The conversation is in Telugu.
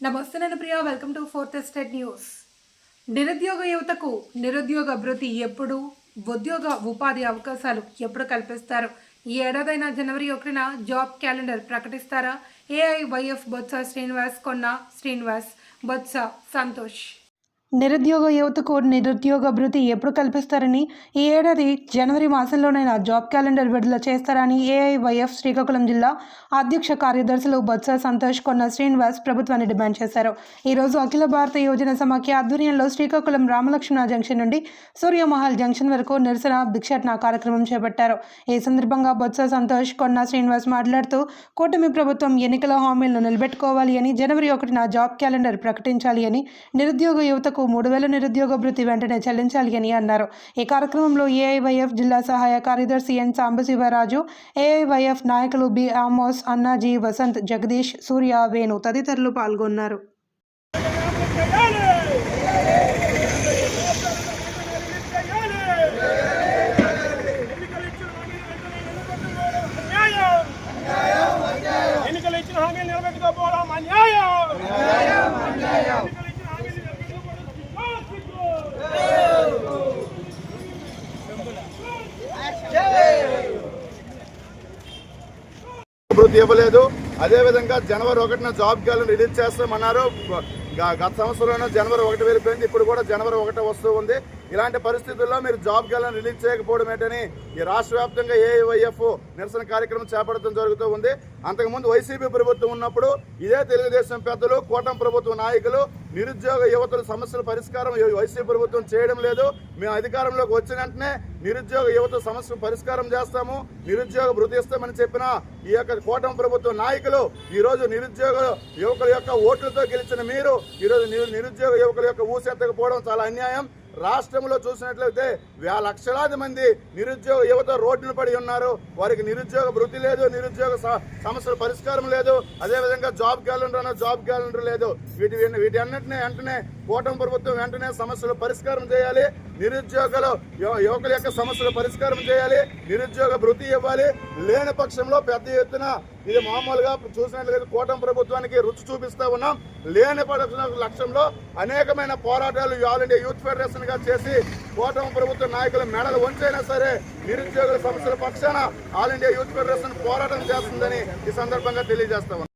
నమస్తే నేను Priya welcome to fourth estate news నిరుద్యోగ యువతకు నిరుద్యోగ భృతి ఎప్పుడు ఉద్యోగ ఉపాధి అవకాశాలు ఎప్పుడు కల్పిస్తారు? ఈ ఏడాదైన జనవరి ఒకటిన జాబ్ క్యాలెండర్ ప్రకటిస్తారా? ఏఐవైఎఫ్ బొత్స శ్రీనివాస్ కొన్న శ్రీనివాస్ బొత్స సంతోష్. నిరుద్యోగ యువతకు నిరుద్యోగ భృతి ఎప్పుడు కల్పిస్తారని ఈ ఏడాది జనవరి మాసంలోనైనా జాబ్ క్యాలెండర్ విడుదల చేస్తారని ఏఐవైఎఫ్ శ్రీకాకుళం జిల్లా అధ్యక్ష కార్యదర్శులు బొత్స సంతోష్ కొన్న శ్రీనివాస్ ప్రభుత్వాన్ని డిమాండ్ చేశారు. ఈరోజు అఖిల భారత యువజన సమాఖ్య ఆధ్వర్యంలో శ్రీకాకుళం రామలక్ష్మణ జంక్షన్ నుండి సూర్యమహల్ జంక్షన్ వరకు నిరసన భిక్షాటన కార్యక్రమం చేపట్టారు. ఈ సందర్భంగా బొత్స సంతోష్ కొన్న శ్రీనివాస్ మాట్లాడుతూ కూటమి ప్రభుత్వం ఎన్నికల హామీలను నిలబెట్టుకోవాలి అని జనవరి ఒకటిన జాబ్ క్యాలెండర్ ప్రకటించాలి అని నిరుద్యోగ యువతకు మూడు వేల నిరుద్యోగ భృతి వెంటనే చెల్లించాలి అని అన్నారు. ఈ కార్యక్రమంలో ఏఐవైఎఫ్ జిల్లా సహాయ కార్యదర్శి ఎన్ సాంబశివరాజు ఏఐవైఎఫ్ నాయకులు బి ఆమోస్ అన్నాజీ వసంత్ జగదీష్ సూర్య వేణు తదితరులు పాల్గొన్నారు. అభివృద్ధి ఇవ్వలేదు. అదేవిధంగా జనవరి ఒకటిన జాబ్ క్యాలెండర్ రిలీజ్ చేస్తామన్నారు. గత సంవత్సరంలో జనవరి ఒకటి వెళ్ళిపోయింది. ఇప్పుడు కూడా జనవరి ఒకటి వస్తూ ఉంది. ఇలాంటి పరిస్థితుల్లో మీరు జాబ్ క్యాలెండర్ రిలీజ్ చేయకపోవడం ఏంటని ఈ రాష్ట్ర వ్యాప్తంగా ఏఐవైఎఫ్ నిరసన కార్యక్రమం చేపట్టడం జరుగుతూ ఉంది. అంతకుముందు వైసీపీ ప్రభుత్వం ఉన్నప్పుడు ఇదే తెలుగుదేశం పెద్దలు కూటమి ప్రభుత్వ నాయకులు నిరుద్యోగ యువతుల సమస్యల పరిష్కారం వైసీపీ ప్రభుత్వం చేయడం లేదు. మేము అధికారంలోకి వచ్చిన వెంటనే నిరుద్యోగ యువత సమస్యలు పరిష్కారం చేస్తాము నిరుద్యోగ వృద్ధిస్తామని ఇస్తామని చెప్పిన ఈ యొక్క కూటమి ప్రభుత్వ నాయకులు ఈరోజు నిరుద్యోగ యువకుల యొక్క ఓట్లతో గెలిచిన మీరు ఈ రోజు నిరుద్యోగ యువకుల యొక్క ఊసెత్తకపోవడం చాలా అన్యాయం. రాష్ట్రంలో చూసినట్లయితే వేల లక్షలాది మంది నిరుద్యోగ యువత రోడ్డున పడి ఉన్నారు. వారికి నిరుద్యోగ వృత్తి లేదు నిరుద్యోగ సమస్యల పరిష్కారం లేదు. అదేవిధంగా జాబ్ క్యాలెండర్ అన్న జాబ్ క్యాలెండర్ లేదు. వీటి వీటి అన్నింటినీ వెంటనే కూటమి ప్రభుత్వం వెంటనే సమస్యలు పరిష్కారం చేయాలి. నిరుద్యోగులు యువ- యువకుల యొక్క సమస్యలు పరిష్కారం చేయాలి. నిరుద్యోగ వృత్తి ఇవ్వాలి. లేని పక్షంలో పెద్ద ఎత్తున ఇది మామూలుగా చూసినట్లయితే కూటమి ప్రభుత్వానికి రుచి చూపిస్తా ఉన్నాం. లేని పక్ష లక్ష్యంలో అనేకమైన పోరాటాలు ఆల్ ఇండియా యూత్ ఫెడరేషన్గా చేసి కూటమి ప్రభుత్వ నాయకుల మెడలు వంచైనా సరే నిరుద్యోగుల సమస్యల పక్షాన ఆల్ ఇండియా యూత్ ఫెడరేషన్ పోరాటం చేస్తుందని ఈ సందర్భంగా తెలియజేస్తా